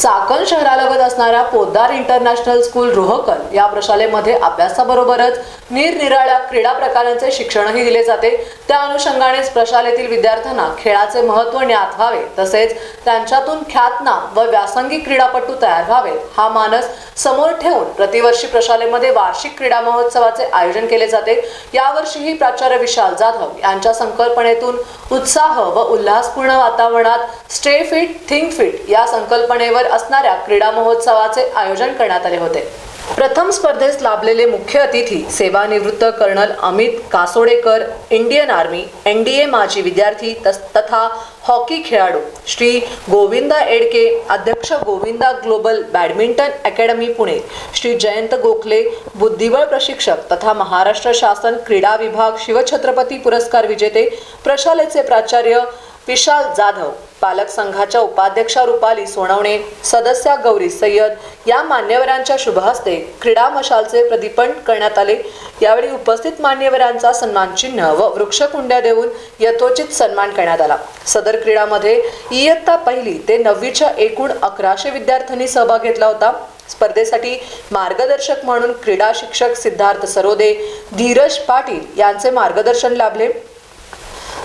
चाकण शहरालगत असणाऱ्या Poddar international school रोहकल या प्रशालेमध्ये अभ्यासाबरोबरच निरनिराळ्या क्रीडा प्रकारांचे शिक्षणही दिले जाते. त्या अनुषंगानेच प्रशालेतील विद्यार्थ्यांना खेळाचे महत्त्व ज्ञात व्हावे. तसेच त्यांच्यातून ख्यातनाम व व्यासंगिक क्रीडापटू तयार व्हावेत हा मानस समोर ठेवून प्रतिवर्षी प्रशालेमध्ये वार्षिक क्रीडा महोत्सवाचे आयोजन केले जाते. यावर्षीही प्राचार्य विशाल जाधव यांच्या संकल्पनेतून उत्साह व उल्हासपूर्ण वातावरणात स्टे फिट थिंक फिट या संकल्पनेवर असणाऱ्या क्रीडा महोत्सवाचे आयोजन करण्यात आले होते. प्रथम स्पर्धेस लाभलेले मुख्य अतिथी सेवानिवृत्त colonel Amit Kasodekar Indian army N D A माजी विद्यार्थी तस- तथा हॉकी खेळाडू श्री गोविंदा एडके अध्यक्ष Govinda global badminton academy Pune Shri Jayant Gokhale बुद्धिबळ प्रशिक्षक तथा महाराष्ट्र शासन क्रीडा विभाग शिवछत्रपती पुरस्कार विजेते प्रशालेचे प्राचार्य विशाल जाधव पालक संघाच्या उपाध्यक्षा रुपाली सोनवणे सदस्या गौरी सय्यद या मान्यवरांच्या शुभहस्ते क्रीडा मशालचे प्रदीपन करण्यात आले. यावेळी उपस्थित मान्यवरांचा सन्मान चिन्ह व वृक्षकुंड्या देऊन यथोचित सन्मान करण्यात आला. सदर क्रीडामध्ये इयत्ता पहिली ते नववीच्या एकूण अकराशे विद्यार्थ्यांनी सहभाग घेतला होता. स्पर्धेसाठी मार्गदर्शक म्हणून क्रीडा शिक्षक सिद्धार्थ सरोदे धीरज पाटील यांचे मार्गदर्शन लाभले.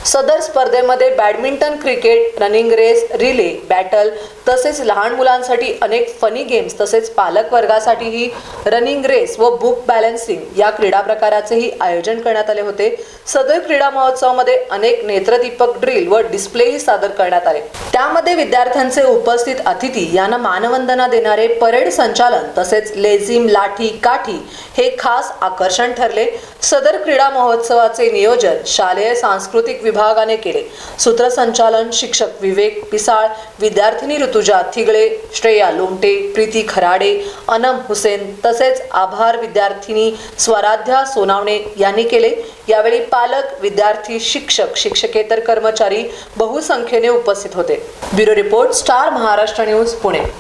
सदर स्पर्धेमध्ये badminton cricket running race relay battle तसेच लहान मुलांसाठी अनेक फनी गेम्स तसेच पालक वर्गासाठीही रनिंग रेस व बुक बॅलन्सिंग या क्रीडा प्रकाराचेही आयोजन करण्यात आले होते. सदर क्रीडा महोत्सवामध्ये अनेक नेत्रदीपक ड्रिल व डिस्प्लेही सादर करण्यात आले. त्यामध्ये विद्यार्थ्यांचे उपस्थित अतिथी यांना मानवंदना देणारे परेड संचालन तसेच लेझिम लाठी काठी हे खास आकर्षण ठरले. सदर क्रीडा महोत्सवाचे नियोजन शालेय सांस्कृतिक विभागाने केले. सूत्रसंचालन शिक्षक विवेक पिसाळ विद्यार्थिनी ऋतुजा थिगळे श्रेया लोमटे प्रीती खराडे अनम हुसेन तसेच आभार विद्यार्थिनी स्वराध्या सोनावणे यांनी केले. यावेळी पालक विद्यार्थी शिक्षक शिक्षकेतर कर्मचारी बहुसंख्येने उपस्थित होते. Bureau report star Maharashtra news Pune.